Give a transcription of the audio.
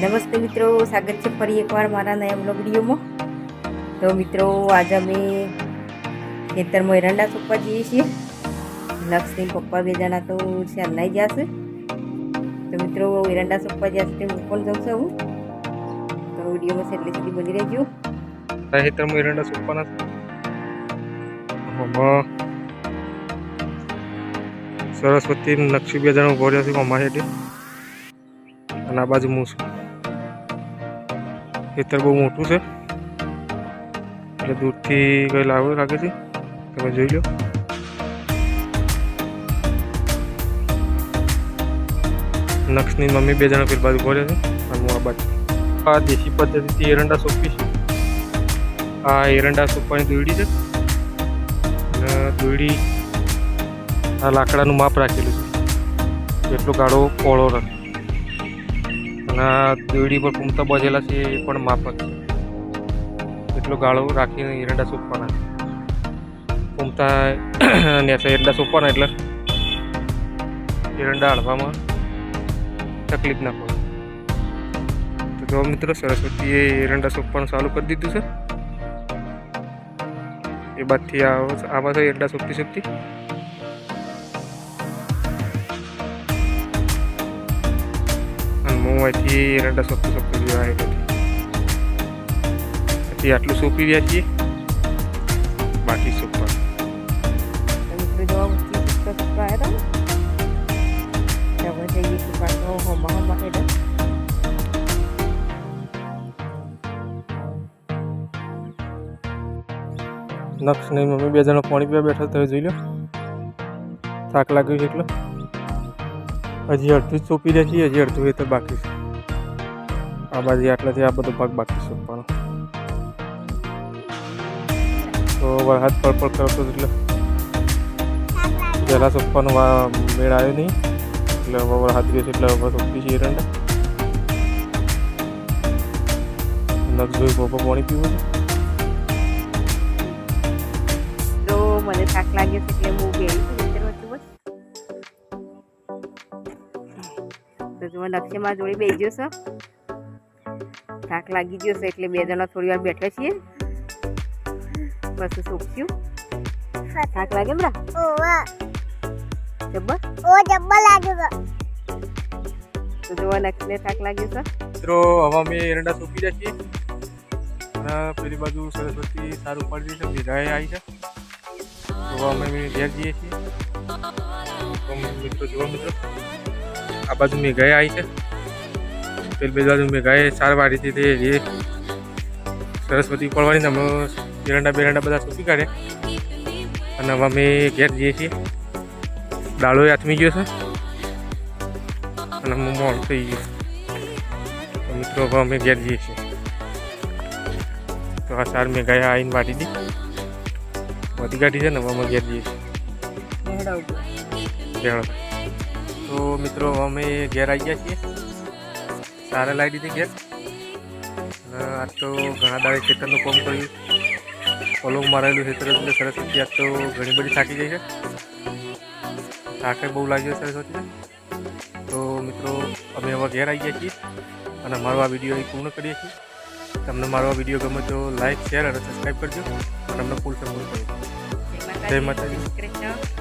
નમસ્તે મિત્રો, સ્વાગત છે ફરી એકવાર મારા નયા બ્લોગ વિડીયોમાં. તો મિત્રો, આજે અમે ખેતરમાં એરંડા સોંપવા જઈએ છીએ. લક્ષની પપ્પા બે જણા તો ચાલનાઈ જશે તો મિત્રો, એરંડા સોંપવા જ્યાં તે હું પણ જાઉં છું. હું તો વિડીયોમાં છેલ્લે સુધી બની રહેજો. ખેતરમાં એરંડા સોંપવાના છે? સરસ્વતી લક્ષ્મી બે જણા ઊભો રહ્યો છે હેઠે. અને આ બાજુ હું છું. ખેતર બહુ મોટું છે. એટલે દૂરથી કંઈ લાવું લાગે છે, તમે જોઈ લો. નક્ષની મમ્મી બે જણા પેલી બાજુ ઊભો છે, અને હું આ બાજુ. આ દેશી પદ્ધતિથી એરંડા સોંપી છે આ એરંડા સોંપવાની દોરડી છે. અને દોરડી આ લાકડાનું માપ રાખેલું છે. એટલો ગાળો પોળો રાખે અને દોરડી પર કુમતા બાજેલા છે એ પણ માફક. છે એટલો ગાળો રાખીને એરંડા સોંપવાના કુમતા ને એરંડા સોંપવાના એટલે એરંડા હળવામાં તકલીફ ના પડે. તો જો મિત્રો સરસ્વતીએ એરંડા સોંપવાનું ચાલુ કરી દીધું છે. એ બાદથી આવો આ પાસે એરંડા સોંપતી સોંપતી અહીંથી એરંડા સોંપતી સોંપતી જેવા પછી આટલું સોંપી રહ્યા છીએ. બાકી હેઠળ નક્ષ નહીં મમ્મી બે જણા પાણી પીવા બેઠા તમે જોઈ લો. થાક લાગ્યું છે એટલે. હજી અડધું જ સોંપી રહ્યા છીએ, હજી અડધું એ તો બાકી છે. આ બાજુ આટલાથી આ બધો ભાગ બાકી સોંપવાનો. તો વરસાદ પળપળ કરતો એટલે પહેલાં સોંપવાનો મેળ આવ્યો નહીં. એટલે હવે વરસાદ છે એટલે હવે સોંપી છીએ એરંડા. જોઈ બપોર પાણી પીવું છે. મને થાક લાગે છે એટલે હું બેસી તો જો નકશેમાં જોડે બેસી ગયો છે. થાક લાગી ગયો છે એટલે બે જણા થોડી વાર બેઠા છીએ. બસ સોંપ્યું થાક લાગે બરા ઓવા. જબ્બર? ઓ જબ્બર લાગ્યો તો. જો લક્ષ્યને થાક લાગ્યો છે. મિત્રો હવે અમે એરંડા સૂકી રહ્યા છીએ. અને પેલી બાજુ સરસ્વતી સારું પડી છે ભેગાએ આવી છે. તો હવે અમે ઘેર જઈએ છીએ. મિત્રો જુઓ મિત્રો. આ બાજુ મેઘાએ આવી છે. પેલી બે બાજુ મેં ગયા સાર વાળી હતી તે જે સરસ્વતી પડવાની અમે બેરંડા બેરંડા બધા સૂકી કાઢ્યા. અને હવે અમે ઘેર જઈએ છીએ. દાળો આથમી ગયો છે. અને હું મોડ થઈ ગયો. મિત્રો હવે અમે ઘેર જઈએ છીએ. તો આ સાર મેં ગયા આવીને વાટી દી. વધી કાઢી છે ને હવે અમે ઘેર જઈએ છીએ. તો મિત્રો અમે ઘેર આવી ગયા છીએ. સારા લાવી દીધી ઘેર. આજ તો ઘણા દાડે ખેતરનું કામ કર્યું. પલંગ મારેલું ખેતર એટલે સરસ્વતી આજ તો ઘણી બધી થાકી ગઈ છે. થાકે બહુ લાગ્યો સરસ્વતીને તો મિત્રો અમે હવે ઘેર આવી ગયા છીએ અને મારો આ વીડિયો અહીં પૂર્ણ કરીએ છીએ. તમને મારો આ વીડિયો ગમે તો લાઈક શેર અને સબસ્ક્રાઈબ કરજો. અને અમને ફૂલ સપોર્ટ કરજો જય માતાજી.